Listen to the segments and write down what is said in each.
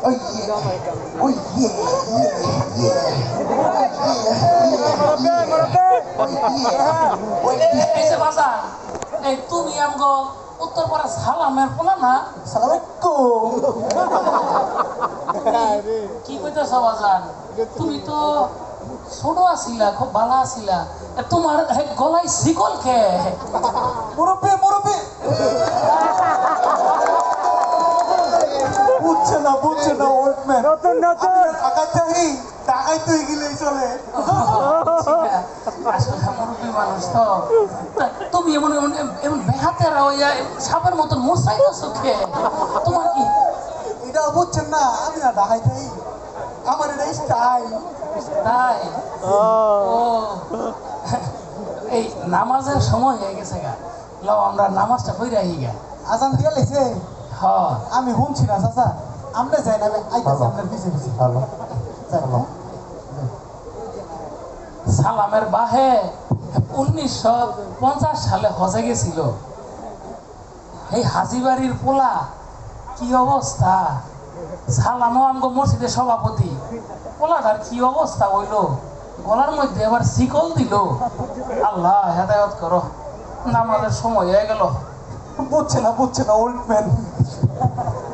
Oh yeah. Oh yeah. Yeah. Yeah. যে বাজার এই তুমি আমগো উত্তর পাড়া সালামের পোলা না Assalamualaikum. কি কইতেছ বাজান তুমি তো ছোট আছিলা খুব ভালো আছিলা এ তোমার গলায় শিকল খে মুরব্বি মুরব্বি বুঝছে না বুঝছে না ওল্ড ম্যান নতুন নতুন টাকা চাই টাকাই তো এগিলেই চলে। আসলে মুরব্বী মানুষ তো। তুমি এমন এমন এমন বেহাতের হইয়া সাপের মতন মোসাইতেছ খে তোমার কি? এটা বুঝছেন না আমি না ঢাকাই চাই আমার এটা স্টাইল। তাই ও। এই নামাজের সময় হয়ে গেছে গা। লও আমরা নামাজটা কইরা গা। আজান দিয়ে লেছে। হ আমি শুনছি না চাচা। আমরা যাই না আইতেছি আপনার পিছে পিছে ভালো সালামের বাহে উনিশশো পঞ্চাশ সালে হজে গেছিল। এই হাজিবাড়ির পোলা কি অবস্থা? সালামও আমগো মসজিদের সভাপতি। পোলাটার কি অবস্থা হইল? গলার মধ্যে এবার শিকল দিল। আল্লাহ হেদায়ত করো নামাজের সময় হয়ে গেল। বুঝছে না বুঝছে না ওল্ড ম্যান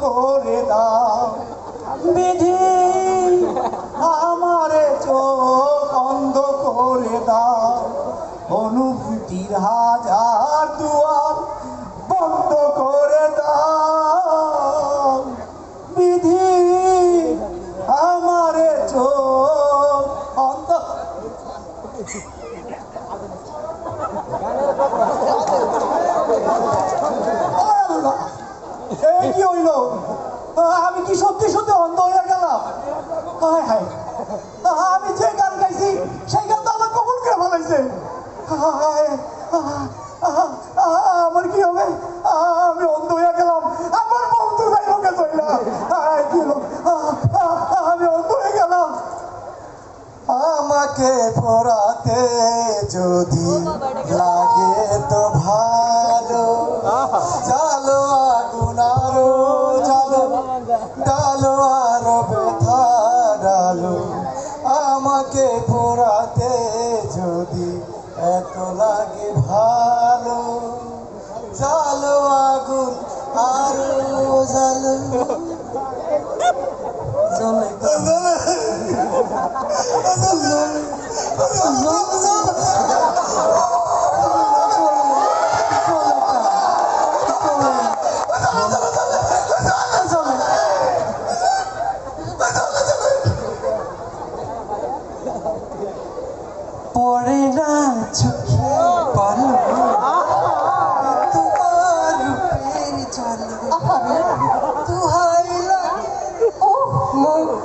করে দাও। বিধি আমারে চোখ বন্ধ করে দাও। অনুভূতির হাজার দুয়ার বন্ধ করে দাও। বিধি আমারে চোখ অন্ধ আল্লাহ! এই কি হইল? আমি কি সত্যি সত্যি অন্ধ হয়ে গেলাম? হায় হায়। আমি যে গান গাইছি সেই গান তো আমার কবুল করে ফেলাইছে। হায়, আমার কি হবে? Os homens. Os homens. Os homens.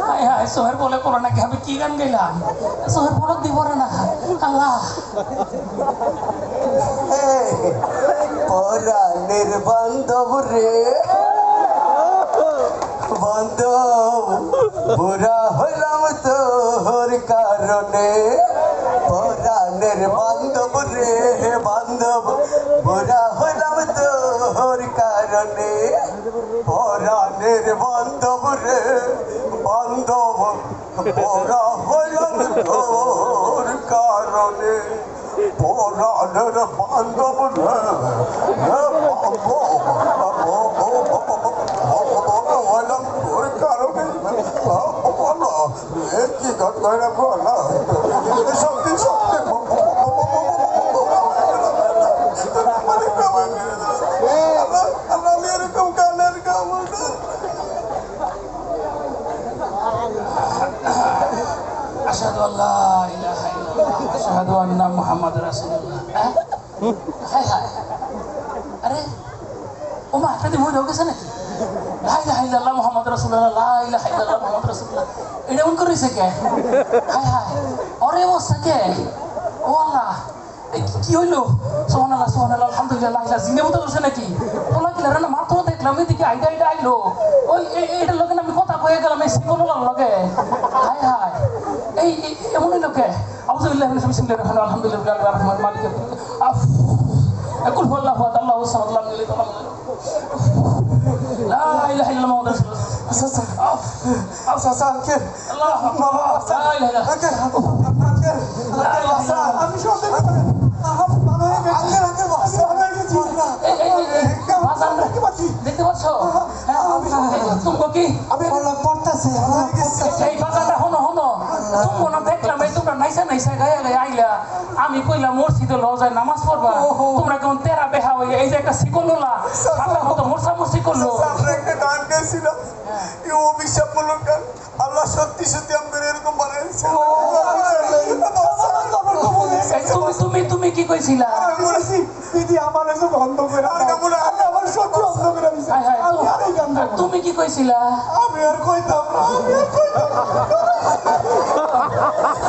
হায় হায় সোহের বলে করো নাকি? আমি কি গান গাইলাম? সোহের বলে দিব না। আল্লাহ। পরাণের বান্ধব রে। বান্ধব বুড়া হলাম তোর কারণে। পরাণের বান্ধব রে বান্ধব বুড়া হলাম তোর কারণে। রে বান্ধব বুড়া হলাম তোর কারণে পরাণের বান্ধব রে হয়ে গেছে নাকি এটা কে হায় হায় অরে কে হইল জিনে নাকি না দেখলাম এদিকে আইডা আইডা আইলো ওই এ- এ- লগে না আমি কথা কয়ে গেলাম এই সিকোনোলার লগে হায় হায় এই এই- এমন হইলো কে আউযুবিল্লাহি মিনাশ বিসমিল্লাহির রহমানির রহিম আলহামদুলিল্লাহি রাব্বিল আলামিন মালিকিল আফ একুল হুয়াল্লাহু আহাদ আল্লাহু সামাদ লাম ইয়ালিদ ওয়া লাম ইউলাদ লা ইলাহা ইল্লাল্লাহ মুহাম্মাদুর রাসূলুল্লাহ আফ আফ চাচা আঙ্কেল আল্লাহু আকবার লা ইলাহা ইল্লাল্লাহ আঙ্কেল আঙ্কেল আঙ্কেল বাসা আমি সব দেখতে পারি ভালো হয়ে গেছি হয়ে দেখতে পাচ্ছি। দেখতে পাচ্ছ? হ্যাঁ তুমি কি আমি পড়তেছি এই বাজারটা হনো হনো তুমি না দেখলাম এই তোমরা নাইসা নাইসা গায়ে গায়ে আইলা। আমি কইলাম মসজিদে যায় নামাজ পড়বা। তোমরা কেমন তেরা বেহা হয়ে এই যে একটা শিকল লোলা আপনার মতো মোরসা মুরসি করল। একটা গান গান। আল্লাহ সত্যি সত্যি আমাদের এরকম বানাইছে। তুমি তুমি তুমি কি কইছিলা? দিদি আমার এসে বন্ধ করে আর আমি আমার করে দিছি। আমি আর এই গান আর না। তুমি কি কইছিলা? আমি আর কইতাম না আমি আর কইতাম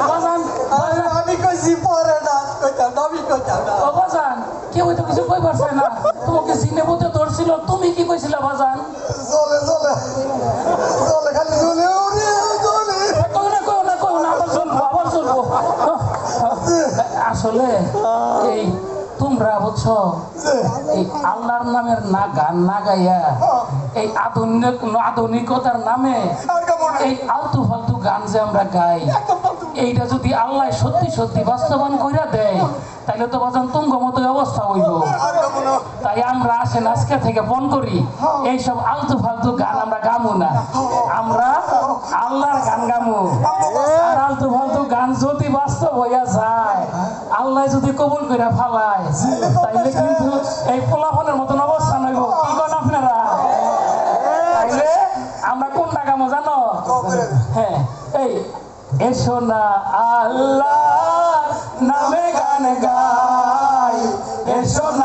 বাজান বাজান আমি কইছি পরে না কইতাম না আমি কইতাম না। ও বাজান কেউ তো কিছু কই পারছে না। তোমাকে ধরছিল তুমি কি কইছিলা বাজান চলে চলে চলে খালি উড়ে চলে কই না কই না কই না আবার শুনব আবার শুনব আসলে এই তোমরা বুঝছ? এই আল্লাহর নামের না গান না গাইয়া এই আধুনিক আধুনিকতার নামে এই আলতু ফালতু গান যে আমরা গাই এইটা যদি আল্লাহ সত্যি সত্যি বাস্তবায়ন কইরা দেয় তাহলে তো বাজান তুঙ্গ মতো অবস্থা হইব। তাই আমরা আসেন আজকে থেকে বন করি, এইসব আলতু ফালতু গান আমরা গামু না। আমরা আল্লাহর গান গামু। আর আলতু ফালতু গান যদি বাস্তব হইয়া যায়, আল্লাহ যদি কবুল করে ফালায়, তাইলে কিন্তু এই পোলাফনের মতন অবস্থা নইব। কি কন আপনারা? আমরা কোনটা গামো জানো? হ্যাঁ এই এসো না আল্লাহ নামে গান গাই। এসো না